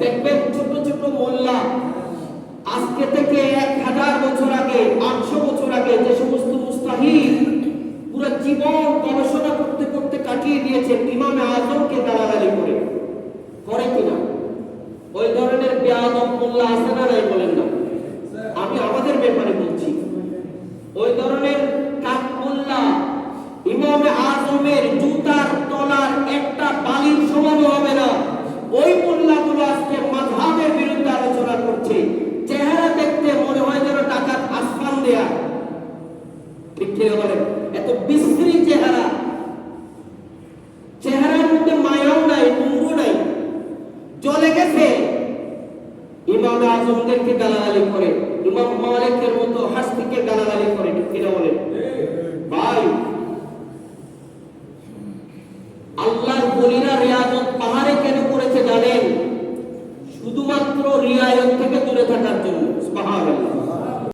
দেখবেন ছোট ছোট মোল্লা। আজকে থেকে এক হাজার বছর আগে, আটশো বছর আগে যে সমস্ত মুস্তাহিদ পুরো জীবন গবেষণা করতে করতে কাটিয়ে দিয়েছেন ইমামে আজমকে গালাগালি করে। করে কিনা? ওই ধরনের বেয়াদব মোল্লা আছে না নাই বলেন না? আমি আমাদের ব্যাপারে বলছি। ওই ধরনের কাক মোল্লা ইমামে আজমের দেয়া। ঠিক বলেন এত বিশ্রী চেহারা। চেহারার মধ্যে মায়াও নাই নুরও নাই। চলে গেছে। ইমাম আজমদেরকে গালাগালি করে। ইমাম মালিকের মতো হাসতিকে গালাগালি করে, ঠিক কিনা ভাই, আল্লাহর বলিরা রিয়াজত পাহাড়ে কেন করেছে জানেন? শুধুমাত্র রিয়ায়ত থেকে দূরে থাকার জন্য।